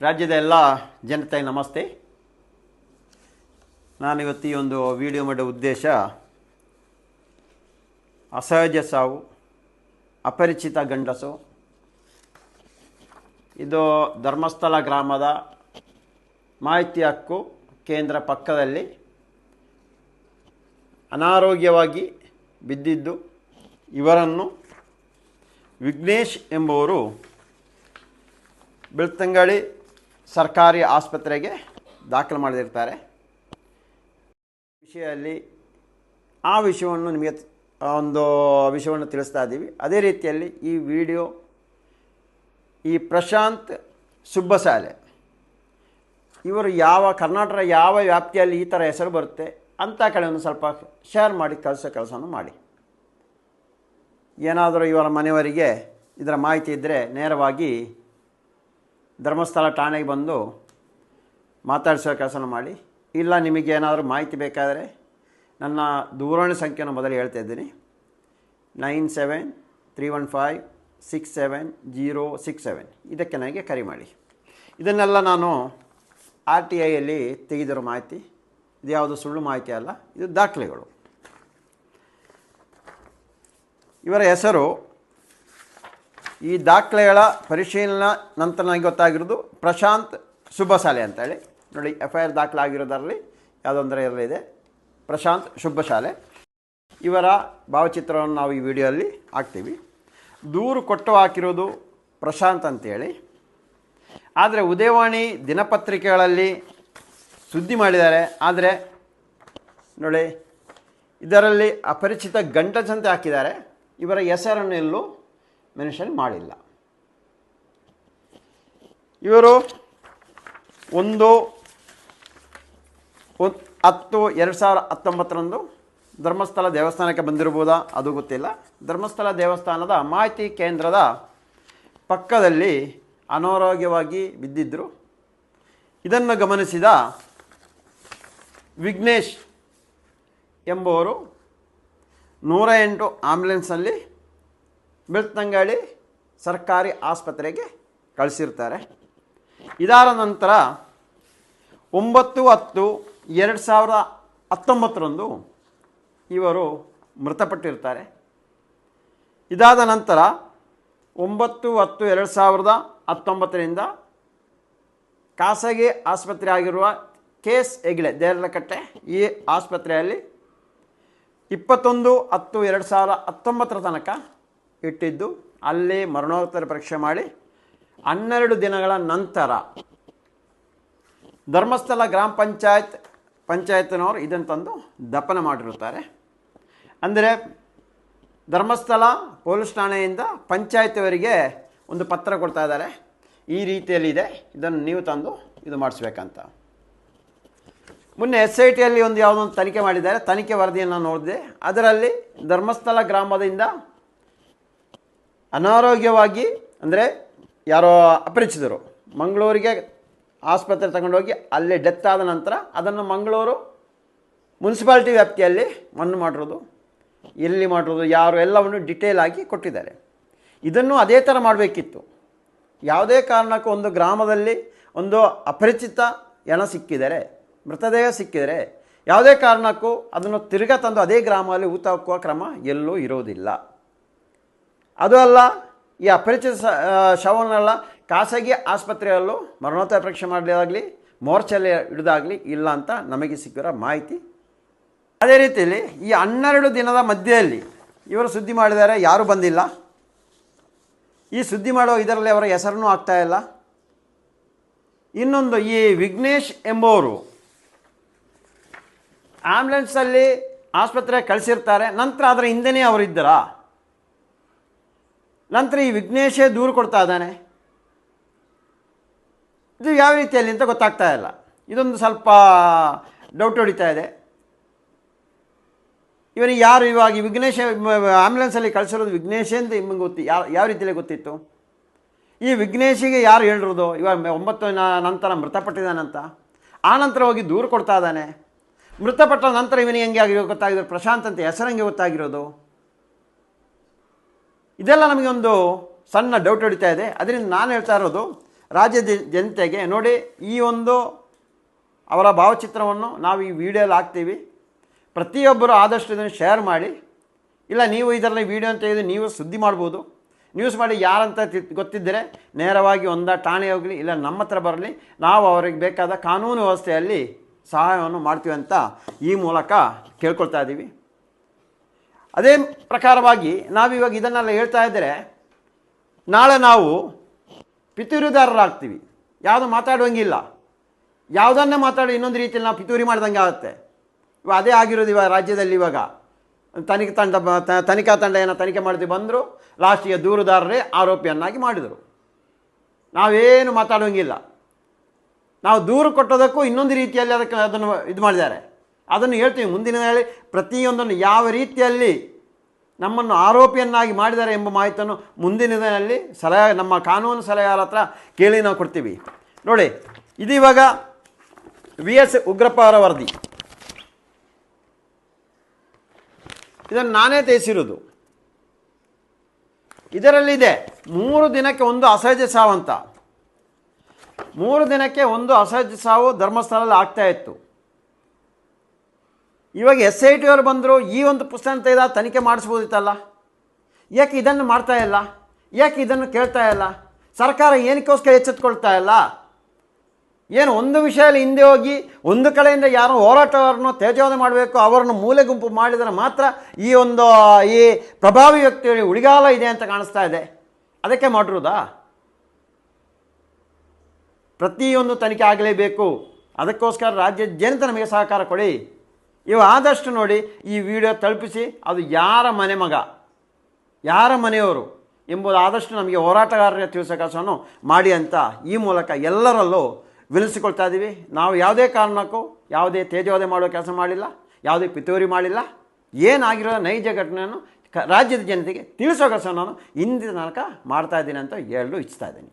ರಾಜ್ಯದ ಎಲ್ಲ ಜನತೆ ನಮಸ್ತೆ. ನಾನಿವತ್ತು ಈ ಒಂದು ವಿಡಿಯೋ ಮಾಡೋ ಉದ್ದೇಶ ಅಸಹಜ ಸಾವು, ಅಪರಿಚಿತ ಗಂಡಸು, ಇದು ಧರ್ಮಸ್ಥಳ ಗ್ರಾಮದ ಮಾಹಿತಿ ಹಕ್ಕು ಕೇಂದ್ರ ಪಕ್ಕದಲ್ಲಿ ಅನಾರೋಗ್ಯವಾಗಿ ಬಿದ್ದಿದ್ದು ಇವರನ್ನು ವಿಘ್ನೇಶ್ ಎಂಬುವರು ಬೆಳ್ತಂಗಡಿ ಸರ್ಕಾರಿ ಆಸ್ಪತ್ರೆಗೆ ದಾಖಲು ಮಾಡಿರ್ತಾರೆ ವಿಷಯದಲ್ಲಿ ಆ ವಿಷಯವನ್ನು ನಿಮಗೆ ಒಂದು ವಿಷಯವನ್ನು ತಿಳಿಸ್ತಾ ಇದ್ದೀವಿ. ಅದೇ ರೀತಿಯಲ್ಲಿ ಈ ವಿಡಿಯೋ, ಈ ಪ್ರಶಾಂತ್ ಸುಬ್ಬಸಾಲೆ, ಇವರು ಯಾವ ಕರ್ನಾಟಕ ಯಾವ ವ್ಯಾಪ್ತಿಯಲ್ಲಿ ಈ ಥರ ಹೆಸರು ಬರುತ್ತೆ ಅಂಥ ಕಡೆಯನ್ನು ಸ್ವಲ್ಪ ಶೇರ್ ಮಾಡಿ, ಕಳಿಸೋ ಕೆಲಸವನ್ನು ಮಾಡಿ. ಏನಾದರೂ ಇವರ ಮನೆಯವರಿಗೆ ಇದರ ಮಾಹಿತಿ ಇದ್ದರೆ ನೇರವಾಗಿ ಧರ್ಮಸ್ಥಳ ಠಾಣೆಗೆ ಬಂದು ಮಾತಾಡಿಸೋ ಕೆಲಸನ ಮಾಡಿ. ಇಲ್ಲ ನಿಮಗೇನಾದರೂ ಮಾಹಿತಿ ಬೇಕಾದರೆ ನನ್ನ ದೂರವಾಣಿ ಸಂಖ್ಯೆಯನ್ನು ಮೊದಲು ಹೇಳ್ತಾ ಇದ್ದೀನಿ. Nine seven three one five six seven zero six seven. ಇದಕ್ಕೆ ನನಗೆ ಕರೆ ಮಾಡಿ. ಇದನ್ನೆಲ್ಲ ನಾನು ಆರ್ ಟಿ ಐಯಲ್ಲಿ ತೆಗೆದಿರೋ ಮಾಹಿತಿ. ಇದು ಯಾವುದು ಸುಳ್ಳು ಮಾಹಿತಿ ಅಲ್ಲ, ಇದು ದಾಖಲೆಗಳು. ಇವರ ಹೆಸರು ಈ ದಾಖಲೆಗಳ ಪರಿಶೀಲನಾ ನಂತರ ನನಗೆ ಗೊತ್ತಾಗಿರೋದು ಪ್ರಶಾಂತ್ ಶುಭಶಾಲೆ ಅಂತೇಳಿ ನೋಡಿ ಎಫ್ ಐ ಆರ್ ದಾಖಲಾಗಿರೋದರಲ್ಲಿ ಯಾವುದೊಂದರ ಇದೆ. ಪ್ರಶಾಂತ್ ಶುಭಶಾಲೆ. ಇವರ ಭಾವಚಿತ್ರವನ್ನು ನಾವು ಈ ವಿಡಿಯೋಲ್ಲಿ ಹಾಕ್ತೀವಿ. ದೂರು ಕೊಟ್ಟು ಹಾಕಿರೋದು ಪ್ರಶಾಂತ್ ಅಂತೇಳಿ ಆದರೆ ಉದಯವಾಣಿ ದಿನಪತ್ರಿಕೆಗಳಲ್ಲಿ ಸುದ್ದಿ ಮಾಡಿದ್ದಾರೆ. ಆದರೆ ನೋಡಿ, ಇದರಲ್ಲಿ ಅಪರಿಚಿತ ಗಂಟಸಂತೆ ಹಾಕಿದ್ದಾರೆ. ಇವರ ಹೆಸರನ್ನು ಎಲ್ಲೂ ಮೆನ್ಷನ್ ಮಾಡಿಲ್ಲ. ಇವರು ಒಂದು ಹತ್ತು, ಎರಡು ಸಾವಿರ ಹತ್ತೊಂಬತ್ತರಂದು ಧರ್ಮಸ್ಥಳ ದೇವಸ್ಥಾನಕ್ಕೆ ಬಂದಿರ್ಬೋದಾ ಅದು ಗೊತ್ತಿಲ್ಲ. ಧರ್ಮಸ್ಥಳ ದೇವಸ್ಥಾನದ ಮಾಹಿತಿ ಕೇಂದ್ರದ ಪಕ್ಕದಲ್ಲಿ ಅನಾರೋಗ್ಯವಾಗಿ ಬಿದ್ದಿದ್ದರು ಇದನ್ನು ಗಮನಿಸಿದ ವಿಘ್ನೇಶ್ ಎಂಬುವರು ನೂರ ಎಂಟು ಆಂಬ್ಯುಲೆನ್ಸಲ್ಲಿ ಬೆಳ್ತಂಗಡಿ ಸರ್ಕಾರಿ ಆಸ್ಪತ್ರೆಗೆ ಕಳಿಸಿರ್ತಾರೆ. ಇದಾದ ನಂತರ ಒಂಬತ್ತು ಹತ್ತು ಎರಡು ಸಾವಿರದ ಹತ್ತೊಂಬತ್ತರಂದು ಇವರು ಮೃತಪಟ್ಟಿರ್ತಾರೆ. ಇದಾದ ನಂತರ ಒಂಬತ್ತು ಹತ್ತು ಎರಡು ಸಾವಿರದ ಹತ್ತೊಂಬತ್ತರಿಂದ ಖಾಸಗಿ ಆಸ್ಪತ್ರೆ ಆಗಿರುವ ಕೆ ಎಸ್ ಹೆಗ್ಡೆ ದೇರಳಕಟ್ಟೆ ಈ ಆಸ್ಪತ್ರೆಯಲ್ಲಿ ಇಪ್ಪತ್ತೊಂದು ಹತ್ತು ಎರಡು ಸಾವಿರದ ಹತ್ತೊಂಬತ್ತರ ತನಕ ಇಟ್ಟಿದ್ದು, ಅಲ್ಲಿ ಮರಣೋತ್ತರ ಪರೀಕ್ಷೆ ಮಾಡಿ, ಹನ್ನೆರಡು ದಿನಗಳ ನಂತರ ಧರ್ಮಸ್ಥಳ ಗ್ರಾಮ ಪಂಚಾಯತ್, ಪಂಚಾಯತ್ನವರು ಇದನ್ನು ತಂದು ದಪನ ಮಾಡಿರುತ್ತಾರೆ. ಅಂದರೆ ಧರ್ಮಸ್ಥಳ ಪೊಲೀಸ್ ಠಾಣೆಯಿಂದ ಪಂಚಾಯತ್ವರಿಗೆ ಒಂದು ಪತ್ರ ಕೊಡ್ತಾ ಇದ್ದಾರೆ. ಈ ರೀತಿಯಲ್ಲಿದೆ, ಇದನ್ನು ನೀವು ತಂದು ಇದು ಮಾಡಿಸ್ಬೇಕಂತ. ಮೊನ್ನೆ ಎಸ್ ಐ ಟಿಯಲ್ಲಿ ಒಂದು ಯಾವುದೋ ಒಂದು ತನಿಖೆ ಮಾಡಿದ್ದಾರೆ. ತನಿಖೆ ವರದಿಯನ್ನು ನೋಡಿದೆ. ಅದರಲ್ಲಿ ಧರ್ಮಸ್ಥಳ ಗ್ರಾಮದಿಂದ ಅನಾರೋಗ್ಯವಾಗಿ, ಅಂದರೆ ಯಾರೋ ಅಪರಿಚಿತರು, ಮಂಗಳೂರಿಗೆ ಆಸ್ಪತ್ರೆ ತಗೊಂಡೋಗಿ ಅಲ್ಲಿ ಡೆತ್ ಆದ ನಂತರ ಅದನ್ನು ಮಂಗಳೂರು ಮುನ್ಸಿಪಾಲ್ಟಿ ವ್ಯಾಪ್ತಿಯಲ್ಲಿ ಮಣ್ಣು ಮಾಡಿರೋದು, ಎಲ್ಲಿ ಮಾಡಿರೋದು, ಯಾರು ಎಲ್ಲವನ್ನು ಡಿಟೇಲ್ ಆಗಿ ಕೊಟ್ಟಿದ್ದಾರೆ. ಇದನ್ನು ಅದೇ ಥರ ಮಾಡಬೇಕಿತ್ತು. ಯಾವುದೇ ಕಾರಣಕ್ಕೂ ಒಂದು ಗ್ರಾಮದಲ್ಲಿ ಒಂದು ಅಪರಿಚಿತ ಎಣ ಸಿಕ್ಕಿದರೆ, ಮೃತದೇಹ ಸಿಕ್ಕಿದರೆ, ಯಾವುದೇ ಕಾರಣಕ್ಕೂ ಅದನ್ನು ತಿರುಗಾ ತಂದು ಅದೇ ಗ್ರಾಮದಲ್ಲಿ ಊತ ಹಾಕುವ ಕ್ರಮ ಎಲ್ಲೂ ಇರೋದಿಲ್ಲ. ಅದು ಅಲ್ಲ, ಈ ಅಪರಿಚಿತ ಶವನ್ನೆಲ್ಲ ಖಾಸಗಿ ಆಸ್ಪತ್ರೆಯಲ್ಲೂ ಮರಣೋತ್ತರ ಪರೀಕ್ಷೆ ಮಾಡಲಾಗಲಿ ಮೋರ್ಚಲ್ಲಿ ಹಿಡಿದಾಗಲಿ ಇಲ್ಲ ಅಂತ ನಮಗೆ ಸಿಕ್ಕಿರೋ ಮಾಹಿತಿ. ಅದೇ ರೀತಿಯಲ್ಲಿ ಈ ಹನ್ನೆರಡು ದಿನದ ಮಧ್ಯೆಯಲ್ಲಿ ಇವರು ಸುದ್ದಿ ಮಾಡಿದ್ದಾರೆ, ಯಾರೂ ಬಂದಿಲ್ಲ. ಈ ಸುದ್ದಿ ಮಾಡೋ ಇದರಲ್ಲಿ ಅವರ ಹೆಸರನ್ನು ಇಲ್ಲ. ಇನ್ನೊಂದು, ಈ ವಿಘ್ನೇಶ್ ಎಂಬುವರು ಆ್ಯಂಬುಲೆನ್ಸಲ್ಲಿ ಆಸ್ಪತ್ರೆಗೆ ಕಳಿಸಿರ್ತಾರೆ, ನಂತರ ಅದರ ಹಿಂದೆನೇ ಅವರಿದ್ದರಾ? ನಂತರ ಈ ವಿಘ್ನೇಶೇ ದೂರು ಕೊಡ್ತಾ ಇದ್ದಾನೆ. ಇದು ಯಾವ ರೀತಿಯಲ್ಲಿ ಅಂತ ಗೊತ್ತಾಗ್ತಾ ಇಲ್ಲ. ಇದೊಂದು ಸ್ವಲ್ಪ ಡೌಟ್ ಹೊಡಿತಾ ಇದೆ. ಇವನಿಗೆ ಯಾರು? ಇವಾಗ ವಿಘ್ನೇಶ ಆ್ಯಂಬುಲೆನ್ಸಲ್ಲಿ ಕಳಿಸಿರೋದು ವಿಘ್ನೇಶ್ ಅಂತ ನಿಮಗೆ ಗೊತ್ತಿ ಯಾವ ಯಾವ ರೀತಿಯಲ್ಲಿ ಗೊತ್ತಿತ್ತು? ಈ ವಿಘ್ನೇಶಿಗೆ ಯಾರು ಹೇಳಿರೋದು? ಇವಾಗ ಒಂಬತ್ತು ನಂತರ ಮೃತಪಟ್ಟಿದ್ದಾನಂತ ಆ ನಂತರ ಹೋಗಿ ದೂರು ಕೊಡ್ತಾ ಇದ್ದಾನೆ. ಮೃತಪಟ್ಟ ನಂತರ ಇವನಿಗೆ ಹೆಂಗೆ ಆಗಿರೋ ಗೊತ್ತಾಗಿರೋ ಪ್ರಶಾಂತ್ ಅಂತ ಹೆಸರಂಗೆ ಗೊತ್ತಾಗಿರೋದು. ಇದೆಲ್ಲ ನಮಗೆ ಒಂದು ಸಣ್ಣ ಡೌಟ್ ಹೊಡಿತಾ ಇದೆ. ಅದರಿಂದ ನಾನು ಹೇಳ್ತಾ ಇರೋದು ರಾಜ್ಯದ ಜನತೆಗೆ ನೋಡಿ, ಈ ಒಂದು ಅವರ ಭಾವಚಿತ್ರವನ್ನು ನಾವು ಈ ವಿಡಿಯೋಲಿ ಹಾಕ್ತೀವಿ. ಪ್ರತಿಯೊಬ್ಬರು ಆದಷ್ಟು ಇದನ್ನು ಶೇರ್ ಮಾಡಿ. ಇಲ್ಲ, ನೀವು ಇದರಲ್ಲಿ ವಿಡಿಯೋ ತೆಗೆದು ನೀವು ಸುದ್ದಿ ಮಾಡ್ಬೋದು. ನ್ಯೂಸ್ ಮಾಡಿ ಯಾರಂತ ಗೊತ್ತಿದ್ದರೆ ನೇರವಾಗಿ ಒಂದ ಠಾಣೆ ಹೋಗಲಿ, ಇಲ್ಲ ನಮ್ಮ ಹತ್ರ ಬರಲಿ, ನಾವು ಅವರಿಗೆ ಬೇಕಾದ ಕಾನೂನು ವ್ಯವಸ್ಥೆಯಲ್ಲಿ ಸಹಾಯವನ್ನು ಮಾಡ್ತೀವಿ ಅಂತ ಈ ಮೂಲಕ ಕೇಳ್ಕೊಳ್ತಾ ಇದ್ದೀವಿ. ಅದೇ ಪ್ರಕಾರವಾಗಿ ನಾವಿವಾಗ ಇದನ್ನೆಲ್ಲ ಹೇಳ್ತಾ ಇದ್ದರೆ ನಾಳೆ ನಾವು ಪಿತೂರಿದಾರರಾಗ್ತೀವಿ. ಯಾವುದು ಮಾತಾಡುವಂಗಿಲ್ಲ. ಯಾವುದನ್ನೇ ಮಾತಾಡಿ ಇನ್ನೊಂದು ರೀತಿಯಲ್ಲಿ ನಾವು ಪಿತೂರಿ ಮಾಡ್ದಂಗೆ ಆಗುತ್ತೆ. ಇವಾಗ ಅದೇ ಆಗಿರೋದು ಇವಾಗ ರಾಜ್ಯದಲ್ಲಿ ಇವಾಗ. ತನಿಖೆ ತಂಡ ತನಿಖಾ ತಂಡ ಏನೋ ತನಿಖೆ ಮಾಡಿದ್ವಿ ಬಂದರು ಲಾಸ್ಟಿಗೆ ದೂರುದಾರರೇ ಆರೋಪಿಯನ್ನಾಗಿ ಮಾಡಿದರು. ನಾವೇನು ಮಾತಾಡೋಂಗಿಲ್ಲ ನಾವು ದೂರು ಕೊಟ್ಟೋದಕ್ಕೂ ಇನ್ನೊಂದು ರೀತಿಯಲ್ಲಿ ಅದಕ್ಕೆ ಅದನ್ನು ಇದು ಮಾಡಿದ್ದಾರೆ. ಅದನ್ನು ಹೇಳ್ತೀವಿ ಮುಂದಿನ ಹೇಳಿ ಪ್ರತಿಯೊಂದನ್ನು ಯಾವ ರೀತಿಯಲ್ಲಿ ನಮ್ಮನ್ನು ಆರೋಪಿಯನ್ನಾಗಿ ಮಾಡಿದ್ದಾರೆ ಎಂಬ ಮಾಹಿತಿಯನ್ನು ಮುಂದಿನ ದಿನದಲ್ಲಿ ಸಲಹೆ, ನಮ್ಮ ಕಾನೂನು ಸಲಹೆಗಾರ ಹತ್ರ ಕೇಳಿ ನಾವು ಕೊಡ್ತೀವಿ. ನೋಡಿ ಇದು ಇವಾಗ ವಿ ಎಸ್ ಉಗ್ರಪ್ಪ ಅವರ ವರದಿ. ಇದನ್ನು ನಾನೇ ತೆಗೆಸಿರೋದು ಇದರಲ್ಲಿದೆ, ಮೂರು ದಿನಕ್ಕೆ ಒಂದು ಅಸಹಜ ಸಾವು ಅಂತ. ಮೂರು ದಿನಕ್ಕೆ ಒಂದು ಅಸಹಜ ಸಾವು ಧರ್ಮಸ್ಥಳದಲ್ಲಿ ಆಗ್ತಾ ಇತ್ತು. ಇವಾಗ ಎಸ್ ಐ ಟಿ ಬಂದರು, ಈ ಒಂದು ಪುಸ್ತಕ ತೆಗೆದ ತನಿಖೆ ಮಾಡಿಸ್ಬೋದಿತ್ತಲ್ಲ? ಯಾಕೆ ಇದನ್ನು ಮಾಡ್ತಾ ಇಲ್ಲ? ಯಾಕೆ ಇದನ್ನು ಕೇಳ್ತಾ ಇಲ್ಲ? ಸರ್ಕಾರ ಏನಕ್ಕೋಸ್ಕರ ಎಚ್ಚೆತ್ಕೊಳ್ತಾ ಇಲ್ಲ? ಏನು ಒಂದು ವಿಷಯದಲ್ಲಿ ಹಿಂದೆ ಹೋಗಿ ಒಂದು ಕಡೆಯಿಂದ ಯಾರೋ ಹೋರಾಟವರನ್ನು ತೇಜೋವಧೆ ಮಾಡಬೇಕು, ಅವರನ್ನು ಮೂಲೆ ಗುಂಪು ಮಾಡಿದರೆ ಮಾತ್ರ ಈ ಒಂದು, ಈ ಪ್ರಭಾವಿ ವ್ಯಕ್ತಿಗಳಿಗೆ ಉಳಿಗಾಲ ಇದೆ ಅಂತ ಕಾಣಿಸ್ತಾ ಇದೆ. ಅದಕ್ಕೆ ಮಾಡಿರೋದಾ ಪ್ರತಿಯೊಂದು ತನಿಖೆ ಆಗಲೇಬೇಕು. ಅದಕ್ಕೋಸ್ಕರ ರಾಜ್ಯ ಜನತೆ ನಮಗೆ ಸಹಕಾರ ಕೊಡಿ. ಇವು ಆದಷ್ಟು ನೋಡಿ ಈ ವಿಡಿಯೋ ತಲುಪಿಸಿ, ಅದು ಯಾರ ಮನೆ ಮಗ? ಯಾರ ಮನೆಯವರು ಎಂಬುದು ಆದಷ್ಟು ನಮಗೆ ಹೋರಾಟಗಾರರಿಗೆ ತಿಳಿಸೋ ಮಾಡಿ ಅಂತ ಈ ಮೂಲಕ ಎಲ್ಲರಲ್ಲೂ ವಿನಿಸಿಕೊಳ್ತಾ ಇದ್ದೀವಿ ನಾವು ಯಾವುದೇ ಕಾರಣಕ್ಕೂ ಯಾವುದೇ ತೇಜೋದೆ ಮಾಡೋ ಕೆಲಸ ಮಾಡಿಲ್ಲ, ಯಾವುದೇ ಪಿತೂರಿ ಮಾಡಿಲ್ಲ. ಏನಾಗಿರೋ ನೈಜ ಘಟನೆಯನ್ನು ರಾಜ್ಯದ ಜನತೆಗೆ ತಿಳಿಸೋ ನಾನು ಇಂದಿನ ತನಕ ಮಾಡ್ತಾ ಇದ್ದೀನಿ ಅಂತ ಹೇಳಲು ಇಚ್ಛಿಸ್ತಾ ಇದ್ದೀನಿ.